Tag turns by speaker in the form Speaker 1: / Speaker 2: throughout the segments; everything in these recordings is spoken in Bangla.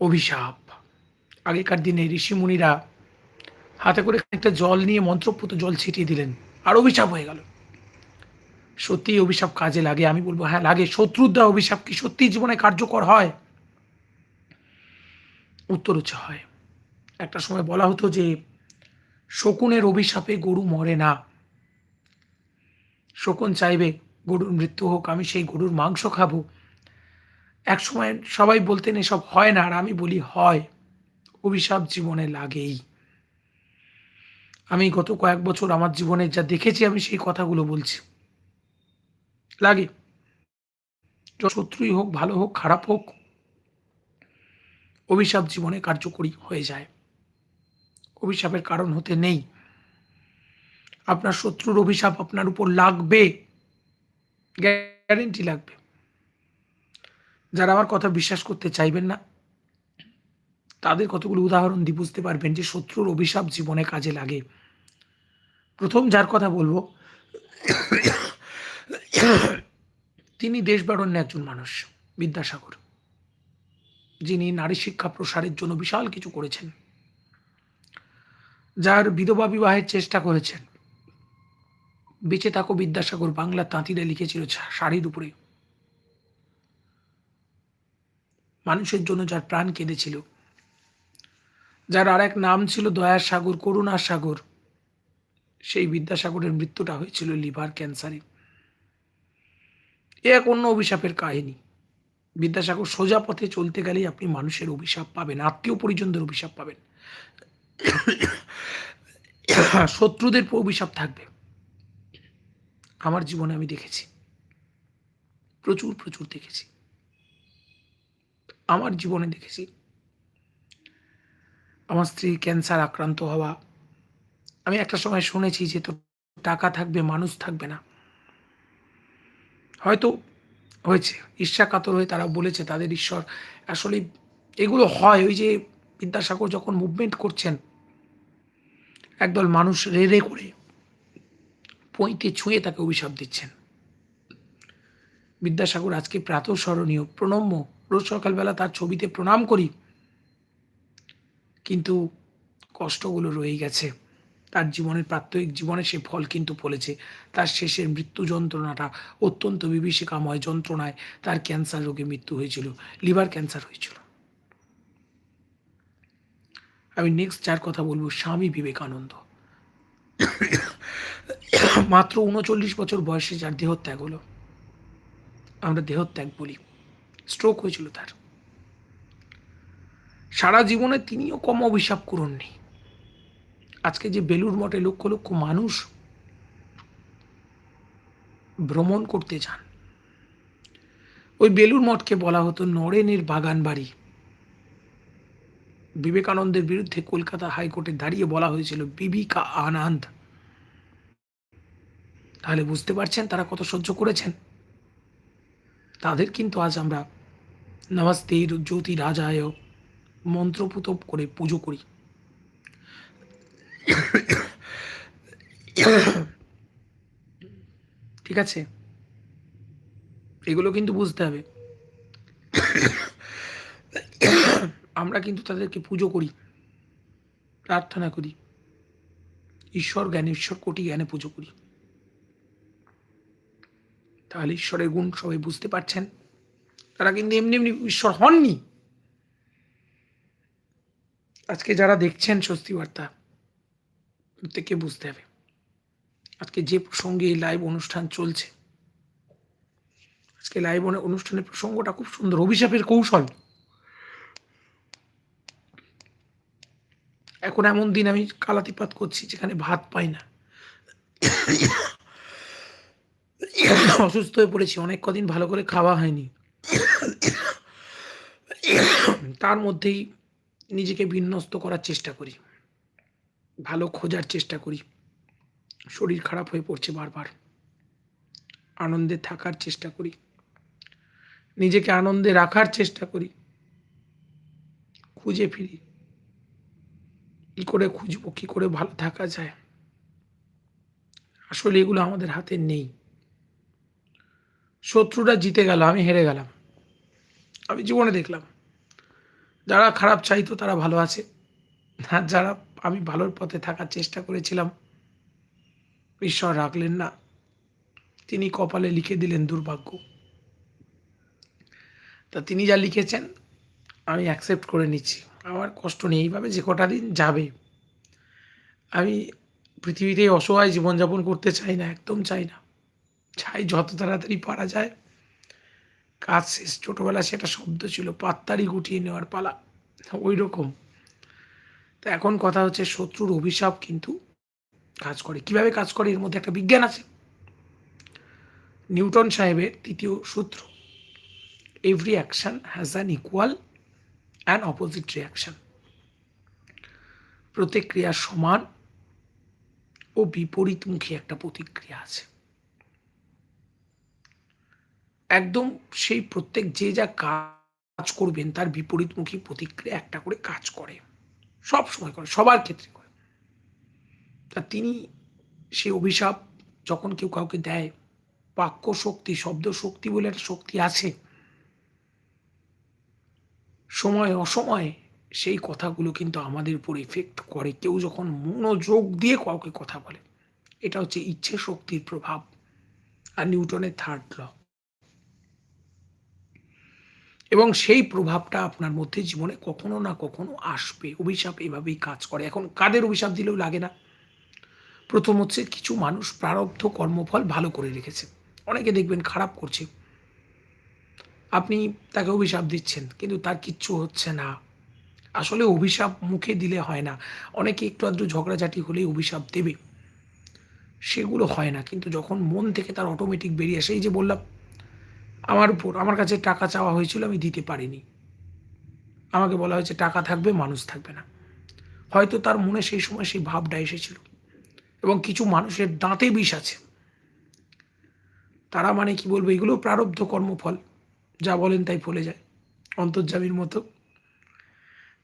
Speaker 1: অভিশাপ। আগেকার দিনে ঋষিমুনিরা হাতে করে একটা জল নিয়ে মন্ত্রপুত জল ছিটিয়ে দিলেন, আর অভিশাপ হয়ে গেল। সত্যি অভিশাপ কাজে লাগে? আমি বলব হ্যাঁ লাগে। শত্রুর দেওয়া অভিশাপ কি সত্যি জীবনে কার্যকর হয়? উত্তর হচ্ছে হয়। একটা সময় বলা হতো যে, শকুনের অভিশাপে গরু মরে না। শকুন চাইবে, গরুর মৃত্যু হোক, আমি সেই গরুর মাংস খাব। এক সময় সবাই বলতেন, এসব হয় না। আর আমি বলি, হয়। অভিশাপ জীবনে লাগেই। আমি গত কয়েক বছর আমার জীবনে যা দেখেছি, আমি সেই কথাগুলো বলছি। লাগে। শত্রুই হোক, ভালো হোক, খারাপ হোক, অভিশাপ জীবনে কার্যকরী হয়ে যায়। অভিশাপের কারণ হতে নেই। আপনার শত্রুর অভিশাপ আপনার উপর লাগবে। গ্যারেন্টি লাগবে। যারা আমার কথা বিশ্বাস করতে চাইবেন না, তাদের কতগুলো উদাহরণ দিয়ে বুঝতে পারবেন যে শত্রুর অভিশাপ জীবনে কাজে লাগে। প্রথম যার কথা বলব, তিনি দেশ দেশবারণ্য একজন মানুষ, বিদ্যাসাগর, যিনি নারী শিক্ষা প্রসারের জন্য বিশাল কিছু করেছেন, যার বিধবা বিবাহের চেষ্টা করেছেন। বেঁচে থাকো বিদ্যাসাগর, বাংলা তাঁতিরা লিখেছিল শাড়ির উপরে। মানুষের জন্য যার প্রাণ কেঁদেছিল। যার আর এক নাম ছিল দয়ার সাগর, করুণার সাগর। সেই বিদ্যাসাগরের মৃত্যুটা হয়েছিল লিভার ক্যান্সারে। এ এক অন্য অভিশাপের কাহিনী। বিদ্যাসাগর সোজা পথে চলতে গেলেই আপনি মানুষের অভিশাপ পাবেন, আত্মীয় পরিজনদের অভিশাপ পাবেন। শত্রুদের অভিশাপ থাকবে। আমার জীবনে আমি দেখেছি। প্রচুর প্রচুর দেখেছি। আমার জীবনে দেখেছি। আমার স্ত্রী ক্যান্সার আক্রান্ত হওয়া। আমি একটা সময় শুনেছি যে তোর টাকা থাকবে, মানুষ থাকবে না। হয়তো হয়েছে। ঈর্ষা কাতর হয়ে তারা বলেছে তাদের ঈশ্বর। আসলে এগুলো হয় ওই যে বিদ্যাসাগর যখন মুভমেন্ট করছেন, একদল মানুষ রে রে করে পঁইতে ছুঁয়ে তাকে অভিশাপ দিচ্ছেন। বিদ্যাসাগর আজকে প্রাতঃস্মরণীয়, প্রণম্য রোজ সকালবেলা তার ছবিতে প্রণাম করি। কিন্তু কষ্টগুলো রয়ে গেছে। তার জীবনের প্রাত্যহিক জীবনে সে ফল কিন্তু ফলেছে। তার শেষের মৃত্যু যন্ত্রণাটা অত্যন্ত বিভীষিকাময় যন্ত্রণায় তার ক্যান্সার রোগে মৃত্যু হয়েছিল, লিভার ক্যান্সার হয়েছিল। আমি নেক্সট যার কথা বলব, স্বামী বিবেকানন্দ। মাত্র উনচল্লিশ বছর বয়সে যার দেহত্যাগ হলো, আমরা দেহত্যাগ বলি। স্ট্রোক হয়েছিল তার। সারা জীবনে তিনিও কম অভিশাপ করেননি আজকে যে বেলুর মঠে লক্ষ লক্ষ মানুষ ভ্রমণ করতে যান, ওই বেলুর মঠকে বলা হতো নরেনের বাগান বাড়ি বিবেকানন্দের বিরুদ্ধে কলকাতা হাইকোর্টে দাঁড়িয়ে বলা হয়েছিল, বিবিকা আনন্দ। তাহলে বুঝতে পারছেন তারা কত সহ্য করেছেন? তাদের কিন্তু আজ আমরা নমস্তে জ্যোতি রাজায় মন্ত্রপুত করে পুজো করি। ঠিক আছে? এগুলো কিন্তু বুঝতে হবে। আমরা কিন্তু তাদেরকে পুজো করি, প্রার্থনা করি। ঈশ্বর জ্ঞানে, ঈশ্বর কোটি জ্ঞানে পুজো করি। তাহলে ঈশ্বরের গুণ সবাই বুঝতে পারছেন। তারা কিন্তু এমনি এমনি ঈশ্বর হননি। আজকে যারা দেখছেন স্বস্তি বার্তা, প্রত্যেককে বুঝতে হবে। আজকে যে প্রসঙ্গে এই লাইভ অনুষ্ঠান চলছে, আজকে লাইভ অনুষ্ঠানের প্রসঙ্গটা খুব সুন্দর। অভিশাপের কৌশল। এখন এমন দিন আমি কালাতিপাত করছি যেখানে ভাত পাই না। অসুস্থ হয়ে পড়েছি, অনেক কদিন ভালো করে খাওয়া হয়নি। তার মধ্যেই নিজেকে বিন্যস্ত করার চেষ্টা করি। ভালো খোঁজার চেষ্টা করি। শরীর খারাপ হয়ে পড়ছে বারবার। আনন্দে থাকার চেষ্টা করি। নিজেকে আনন্দে রাখার চেষ্টা করি। খুঁজে ফিরি। কি করে খুঁজবো, কী করে ভালো থাকা যায়? আসলে এগুলো আমাদের হাতে নেই। শত্রুরা জিতে গেল, আমি হেরে গেলাম। আমি জীবনে দেখলাম। যারা খারাপ চাইতো তারা ভালো আছে। আর যারা আমি ভালোর পথে থাকার চেষ্টা করেছিলাম, ঈশ্বর রাখলেন না। তিনি কপালে লিখে দিলেন দুর্ভাগ্য। তা তিনি যা লিখেছেন, আমি অ্যাকসেপ্ট করে নিচ্ছি। আমার কষ্ট নেই, এইভাবে যে কটা দিন যাবে। আমি পৃথিবীতে অসহায় জীবনযাপন করতে চাই না, একদম চাই না। চাই যত তাড়াতাড়ি পারা যায়। কাজ শেষ ছোটোবেলা সেটা শব্দ ছিল, পাত্তারি গুটিয়ে নেওয়ার পালা ওই রকম তো এখন কথা হচ্ছে শত্রুর অভিশাপ কিন্তু কাজ করে। কীভাবে কাজ করে? এর মধ্যে একটা বিজ্ঞান আছে। নিউটন সাহেবের তৃতীয় সূত্র every action has an equal and opposite reaction প্রত্যেক ক্রিয়ার সমান ও বিপরীতমুখী একটা প্রতিক্রিয়া আছে। একদম সেই প্রত্যেক যে যা কাজ করবেন, তার বিপরীতমুখী প্রতিক্রিয়া একটা করে কাজ করে। সব সময় করে, সবার ক্ষেত্রে করে। তা তিনি সেই অভিশাপ যখন কেউ কাউকে দেয়, বাক্য শক্তি, শব্দ শক্তি বলে একটা শক্তি আছে। সময় অসময়ে সেই কথাগুলো কিন্তু আমাদের উপর ইফেক্ট করে। কেউ যখন মনোযোগ দিয়ে কাউকে কথা বলে, এটা হচ্ছে ইচ্ছে শক্তির প্রভাব। আর নিউটনের থার্ড ল এবং সেই প্রভাবটা আপনার মধ্যে জীবনে কখনো না কখনো আসবে। অভিশাপ এভাবেই কাজ করে। এখন কাদের অভিশাপ দিলেও লাগে না। প্রথম হচ্ছে কিছু মানুষ প্রারব্ধ কর্মফল ভালো করে রেখেছে। অনেকে দেখবেন খারাপ করছে। আপনি তাকে অভিশাপ দিচ্ছেন, কিন্তু তার কিচ্ছু হচ্ছে না। আসলে অভিশাপ মুখে দিলে হয় না। অনেকে একটু আধটু ঝগড়াঝাটি হলেই অভিশাপ দেবে। সেগুলো হয় না। কিন্তু যখন মন থেকে তার অটোমেটিক বেরিয়ে আসে, এই যে বললাম আমার উপর, আমার কাছে টাকা চাওয়া হয়েছিল, আমি দিতে পারিনি। আমাকে বলা হয়েছে, টাকা থাকবে, মানুষ থাকবে না। হয়তো তার মনে সেই সময় সেই ভাবটা এসেছিল। এবং কিছু মানুষের দাঁতে বিষ আছে। তারা মানে কি বলব, এগুলো প্রারব্ধ কর্মফল। যা বলেন তাই ফলে যায়, অন্তর্জামীর মতো।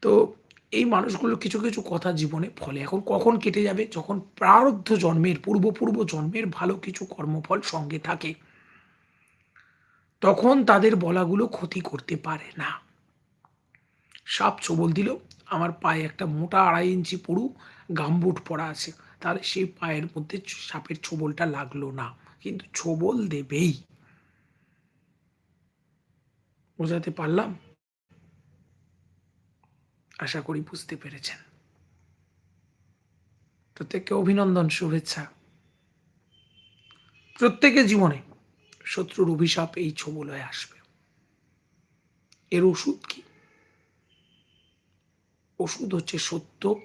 Speaker 1: তো এই মানুষগুলো কিছু কিছু কথা জীবনে ফলে। এখন কখন কেটে যাবে? যখন প্রারব্ধ জন্মের, পূর্বপূর্ব জন্মের ভালো কিছু কর্মফল সঙ্গে থাকে। তখন তাদের বলাগুলো ক্ষতি করতে পারে না। সাপ ছবল দিল, আমার পায়ে একটা মোটা আড়াই ইঞ্চি পড়ু গামবুট পরা আছে তার সেই পায়ের মধ্যে সাপের ছোবলটা লাগল না, কিন্তু ছোবল দেবেই। বোঝাতে পারলাম? আশা করি বুঝতে পেরেছেন। প্রত্যেককে অভিনন্দন, শুভেচ্ছা। প্রত্যেকের জীবনে শত্রুর অভিশাপ এই ছোবলয়ে আসবে। এর ওষুধ কি? ওষুধ হচ্ছে সত্য,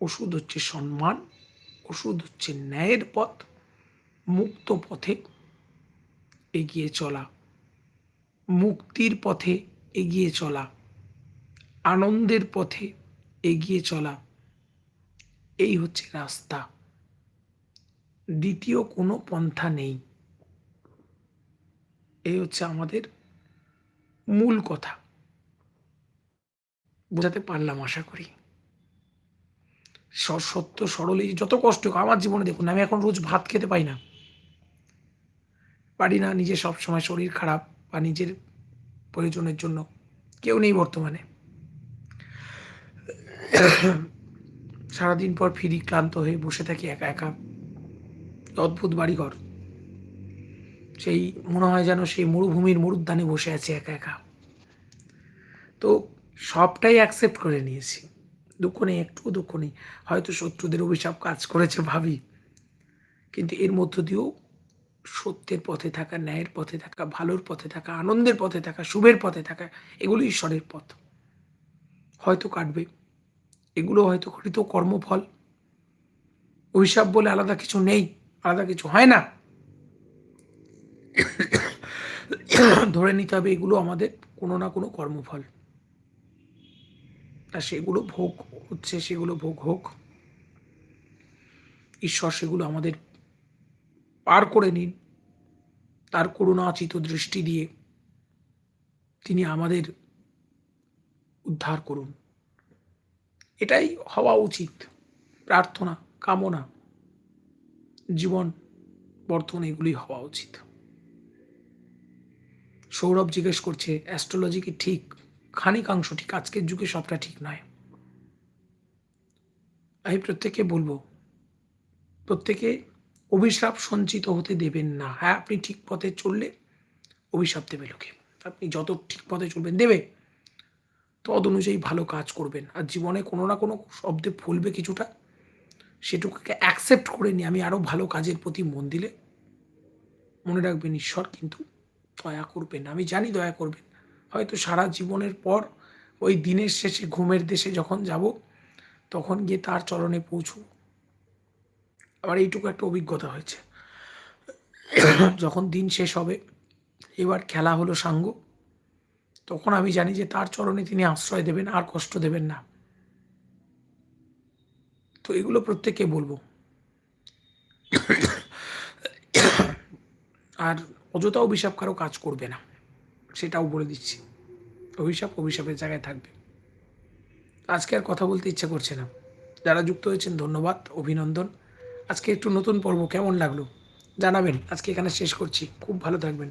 Speaker 1: ওষুধ হচ্ছে সম্মান, ওষুধ হচ্ছে ন্যায়ের পথ, মুক্ত পথে এগিয়ে চলা, মুক্তির পথে এগিয়ে চলা, আনন্দের পথে এগিয়ে চলা, এই হচ্ছে রাস্তা। দ্বিতীয় কোনো পন্থা নেই। এই হচ্ছে আমাদের মূল কথা। বোঝাতে পারলাম আশা করি। সত্য সরল এই যত কষ্ট আমার জীবনে দেখুন, আমি এখন রোজ ভাত খেতে পাই না। পারি না নিজে সবসময় শরীর খারাপ বা নিজের প্রয়োজনের জন্য। কেউ নেই বর্তমানে। সারাদিন পর ফিরি ক্লান্ত হয়ে বসে থাকি একা একা। অদ্ভুত বাড়িঘর। সেই মনে হয় যেন সেই মরুভূমির মরুদ্যানে বসে আছে একা একা। তো সবটাই অ্যাকসেপ্ট করে নিয়েছি। দুঃখ নেই একটুও দুঃখ নেই হয়তো শত্রুদের অভিশাপ কাজ করেছে ভাবি। কিন্তু এর মধ্য দিয়েও সত্যের পথে থাকা, ন্যায়ের পথে থাকা, ভালোর পথে থাকা, আনন্দের পথে থাকা, শুভের পথে থাকা এগুলো ঈশ্বরের পথ। হয়তো কাটবে। এগুলো হয়তো কৃত কর্মফল। অভিশাপ বলে আলাদা কিছু নেই, আলাদা কিছু হয় না। ধরে নিতে হবে, এগুলো আমাদের কোনো না কোনো কর্মফল। আর সেগুলো ভোগ হচ্ছে, সেগুলো ভোগ হোক। ঈশ্বর সেগুলো আমাদের পার করে নিন। তার করুণাচিত দৃষ্টি দিয়ে তিনি আমাদের উদ্ধার করুন। এটাই হওয়া উচিত। প্রার্থনা, কামনা, জীবন বর্তমান এগুলি হওয়া উচিত। সৌরভ জিজ্ঞেস করছে অ্যাস্ট্রোলজি কি ঠিক? খানিকাংশ ঠিক, আজকের যুগে সবটা ঠিক নয়। আমি প্রত্যেককে বলব, প্রত্যেকে অভিশাপ সঞ্চিত হতে দেবেন না। হ্যাঁ আপনি ঠিক পথে চললে অভিশাপ দেবে লোকে। আপনি যত ঠিক পথে চলবেন, দেবে। তদ অনুযায়ী ভালো কাজ করবেন। আর জীবনে কোনো না কোনো শব্দে ফলবে কিছুটা। সেটুকুকে অ্যাকসেপ্ট করে নিয়ে আমি আরও ভালো কাজের প্রতি মন দিলে মনে রাখবেন ঈশ্বর কিন্তু দয়া করবেন, আমি জানি দয়া করবেন। হয়তো সারা জীবনের পর ওই দিনের শেষে ঘুমের দেশে যখন যাব, তখন গিয়ে তার চরণে পৌঁছব। আমার এইটুকু একটা অভিজ্ঞতা হয়েছে। যখন দিন শেষ হবে, এবার খেলা হলো সাঙ্গ। তখন আমি জানি যে তার চরণে তিনি আশ্রয় দেবেন, আর কষ্ট দেবেন না। তো এগুলো প্রত্যেককে বলব। আর অযথা অভিশাপ কারও কাজ করবে না। সেটাও বলে দিচ্ছি। অভিশাপ অভিশাপের জায়গায় থাকবে। আজকে আর কথা বলতে ইচ্ছা করছে না। যারা যুক্ত হয়েছেন, ধন্যবাদ, অভিনন্দন। আজকে একটু নতুন পর্ব কেমন লাগল জানাবেন। আজকে এখানে শেষ করছি। খুব ভালো থাকবেন।